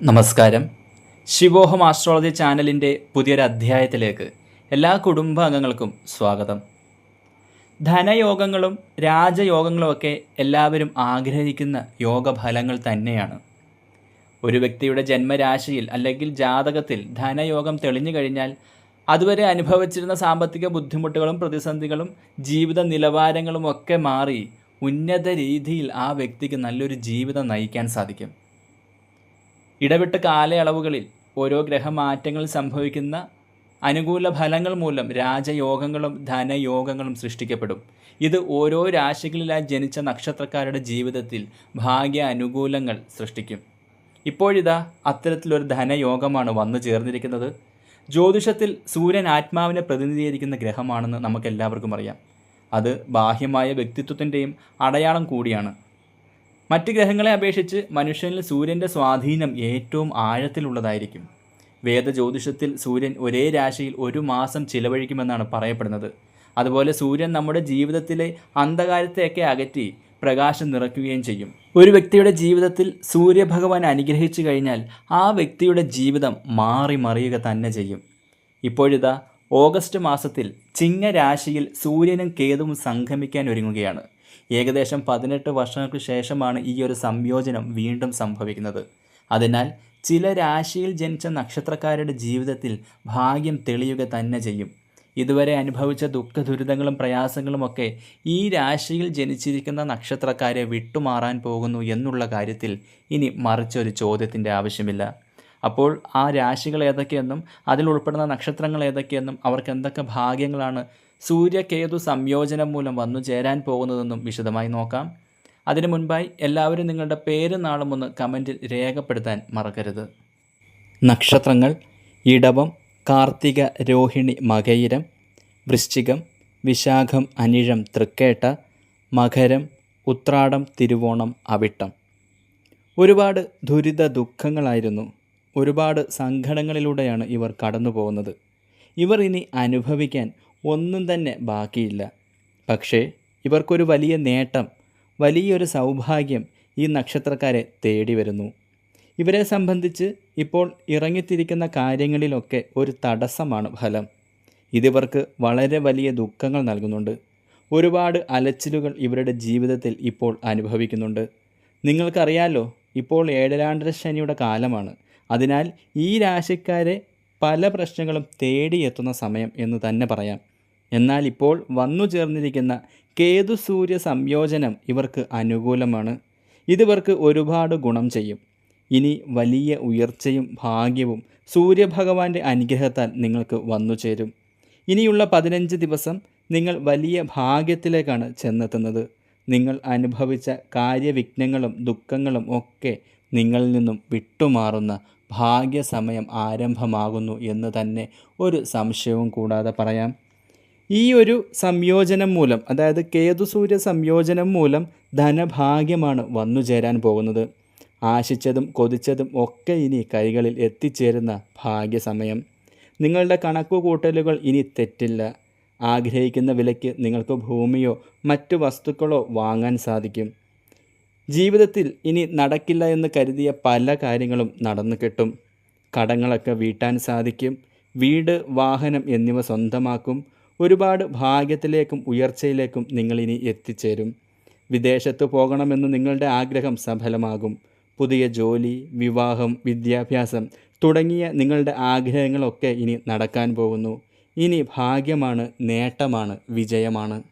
നമസ്കാരം. ശിവോഹം ആസ്ട്രോളജി ചാനലിന്റെ പുതിയൊരു അധ്യായത്തിലേക്ക് എല്ലാ കുടുംബാംഗങ്ങൾക്കും സ്വാഗതം. ധനയോഗങ്ങളും രാജയോഗങ്ങളുമൊക്കെ എല്ലാവരും ആഗ്രഹിക്കുന്ന യോഗഫലങ്ങൾ തന്നെയാണ്. ഒരു വ്യക്തിയുടെ ജന്മരാശിയിൽ അല്ലെങ്കിൽ ജാതകത്തിൽ ധനയോഗം തെളിഞ്ഞു കഴിഞ്ഞാൽ അതുവരെ അനുഭവിച്ചിരുന്ന സാമ്പത്തിക ബുദ്ധിമുട്ടുകളും പ്രതിസന്ധികളും ജീവിത നിലവാരങ്ങളും ഒക്കെ മാറി ഉന്നത രീതിയിൽ ആ വ്യക്തിക്ക് നല്ലൊരു ജീവിതം നയിക്കാൻ സാധിക്കും. ഇടവിട്ട കാലയളവുകളിൽ ഓരോ ഗ്രഹമാറ്റങ്ങൾ സംഭവിക്കുന്ന അനുകൂല ഫലങ്ങൾ മൂലം രാജയോഗങ്ങളും ധനയോഗങ്ങളും സൃഷ്ടിക്കപ്പെടും. ഇത് ഓരോ രാശികളിലായി ജനിച്ച നക്ഷത്രക്കാരുടെ ജീവിതത്തിൽ ഭാഗ്യ അനുകൂലങ്ങൾ സൃഷ്ടിക്കും. ഇപ്പോഴിതാ അത്തരത്തിലൊരു ധനയോഗമാണ് വന്നു ചേർന്നിരിക്കുന്നത്. ജ്യോതിഷത്തിൽ സൂര്യൻ ആത്മാവിനെ പ്രതിനിധീകരിക്കുന്ന ഗ്രഹമാണെന്ന് നമുക്കെല്ലാവർക്കും അറിയാം. അത് ബാഹ്യമായ വ്യക്തിത്വത്തിന്റെയും അടയാളം കൂടിയാണ്. മറ്റ് ഗ്രഹങ്ങളെ അപേക്ഷിച്ച് മനുഷ്യനിൽ സൂര്യന്റെ സ്വാധീനം ഏറ്റവും ആഴത്തിലുള്ളതായിരിക്കും. വേദജ്യോതിഷത്തിൽ സൂര്യൻ ഒരേ രാശിയിൽ ഒരു മാസം ചിലവഴിക്കുമെന്നാണ് പറയപ്പെടുന്നത്. അതുപോലെ സൂര്യൻ നമ്മുടെ ജീവിതത്തിലെ അന്ധകാരത്തെയൊക്കെ അകറ്റി പ്രകാശം നിറയ്ക്കുകയും ചെയ്യും. ഒരു വ്യക്തിയുടെ ജീവിതത്തിൽ സൂര്യഭഗവാൻ അനുഗ്രഹിച്ചു കഴിഞ്ഞാൽ ആ വ്യക്തിയുടെ ജീവിതം മാറി മറിയുക തന്നെ ചെയ്യും. ഇപ്പോഴിതാ ഓഗസ്റ്റ് മാസത്തിൽ ചിങ്ങ രാശിയിൽ സൂര്യനും കേതുവും സംഗമിക്കാൻ ഒരുങ്ങുകയാണ്. ഏകദേശം പതിനെട്ട് വർഷങ്ങൾക്ക് ശേഷമാണ് ഈ ഒരു സംയോജനം വീണ്ടും സംഭവിക്കുന്നത്. അതിനാൽ ചില രാശിയിൽ ജനിച്ച നക്ഷത്രക്കാരുടെ ജീവിതത്തിൽ ഭാഗ്യം തെളിയുക തന്നെ ചെയ്യും. ഇതുവരെ അനുഭവിച്ച ദുഃഖ ദുരിതങ്ങളും പ്രയാസങ്ങളുമൊക്കെ ഈ രാശിയിൽ ജനിച്ചിരിക്കുന്ന നക്ഷത്രക്കാരെ വിട്ടുമാറാൻ പോകുന്നു എന്നുള്ള കാര്യത്തിൽ ഇനി മറിച്ചൊരു ചോദ്യത്തിന്റെ ആവശ്യമില്ല. അപ്പോൾ ആ രാശികൾ ഏതൊക്കെയെന്നും അതിൽ ഉൾപ്പെടുന്ന നക്ഷത്രങ്ങൾ ഏതൊക്കെയെന്നും അവർക്ക് എന്തൊക്കെ ഭാഗ്യങ്ങളാണ് സൂര്യകേതു സംയോജനം മൂലം വന്നു ചേരാൻ പോകുന്നതെന്നും വിശദമായി നോക്കാം. അതിനു മുൻപായി എല്ലാവരും നിങ്ങളുടെ പേര് നാളും ഒന്ന് കമന്റിൽ രേഖപ്പെടുത്താൻ മറക്കരുത്. നക്ഷത്രങ്ങൾ ഇടവം കാർത്തിക രോഹിണി മകയിരം വൃശ്ചികം വിശാഖം അനിഴം തൃക്കേട്ട മകരം ഉത്രാടം തിരുവോണം അവിട്ടം. ഒരുപാട് ദുരിത ദുഃഖങ്ങളായിരുന്നു. ഒരുപാട് സങ്കടങ്ങളിലൂടെയാണ് ഇവർ കടന്നു പോകുന്നത് ഇവർ ഇനി അനുഭവിക്കാൻ ഒന്നും തന്നെ ബാക്കിയില്ല. പക്ഷേ ഇവർക്കൊരു വലിയ നേട്ടം വലിയൊരു സൗഭാഗ്യം ഈ നക്ഷത്രക്കാരെ തേടി വരുന്നു ഇവരെ സംബന്ധിച്ച് ഇപ്പോൾ ഇറങ്ങിത്തിരിക്കുന്ന കാര്യങ്ങളിലൊക്കെ ഒരു തടസ്സമാണ് ഫലം. ഇതിവർക്ക് വളരെ വലിയ ദുഃഖങ്ങൾ നൽകുന്നുണ്ട്. ഒരുപാട് അലച്ചിലുകൾ ഇവരുടെ ജീവിതത്തിൽ ഇപ്പോൾ അനുഭവിക്കുന്നുണ്ട്. നിങ്ങൾക്കറിയാലോ ഇപ്പോൾ ഏഴരാണ്ടര ശനിയുടെ കാലമാണ്. അതിനാൽ ഈ രാശിക്കാരെ പല പ്രശ്നങ്ങളും തേടിയെത്തുന്ന സമയം എന്ന് തന്നെ പറയാം. എന്നാൽ ഇപ്പോൾ വന്നു ചേർന്നിരിക്കുന്ന കേതു സൂര്യ സംയോജനം ഇവർക്ക് അനുകൂലമാണ് ഇതിവർക്ക് ഒരുപാട് ഗുണം ചെയ്യും. ഇനി വലിയ ഉയർച്ചയും ഭാഗ്യവും സൂര്യഭഗവാന്റെ അനുഗ്രഹത്താൽ നിങ്ങൾക്ക് വന്നു ചേരും ഇനിയുള്ള പതിനഞ്ച് ദിവസം നിങ്ങൾ വലിയ ഭാഗ്യത്തിലേക്കാണ് ചെന്നെത്തുന്നത്. നിങ്ങൾ അനുഭവിച്ച കാര്യവിഘ്നങ്ങളും ദുഃഖങ്ങളും ഒക്കെ നിങ്ങളിൽ നിന്നും വിട്ടുമാറുന്ന ഭാഗ്യസമയം ആരംഭമാകുന്നു എന്ന് തന്നെ ഒരു സംശയവും കൂടാതെ പറയാം. ഈ ഒരു സംയോജനം മൂലം അതായത് കേതുസൂര്യ സംയോജനം മൂലം ധനഭാഗ്യമാണ് വന്നു ചേരാൻ പോകുന്നത്. ആശിച്ചതും കൊതിച്ചതും ഒക്കെ ഇനി കൈകളിൽ എത്തിച്ചേരുന്ന ഭാഗ്യസമയം. നിങ്ങളുടെ കണക്കുകൂട്ടലുകൾ ഇനി തെറ്റില്ല. ആഗ്രഹിക്കുന്ന വിലയ്ക്ക് നിങ്ങൾക്ക് ഭൂമിയോ മറ്റു വസ്തുക്കളോ വാങ്ങാൻ സാധിക്കും. ജീവിതത്തിൽ ഇനി നടക്കില്ല എന്ന് കരുതിയ പല കാര്യങ്ങളും നടന്നു കിട്ടും. കടങ്ങളൊക്കെ വീട്ടാൻ സാധിക്കും. വീട് വാഹനം എന്നിവ സ്വന്തമാക്കും. ഒരുപാട് ഭാഗ്യത്തിലേക്കും ഉയർച്ചയിലേക്കും നിങ്ങളിനി എത്തിച്ചേരും. വിദേശത്ത് പോകണമെന്ന് നിങ്ങളുടെ ആഗ്രഹം സഫലമാകും. പുതിയ ജോലി വിവാഹം വിദ്യാഭ്യാസം തുടങ്ങിയ നിങ്ങളുടെ ആഗ്രഹങ്ങളൊക്കെ ഇനി നടക്കാൻ പോകുന്നു. ഇനി ഭാഗ്യമാണ് നേട്ടമാണ് വിജയമാണ്.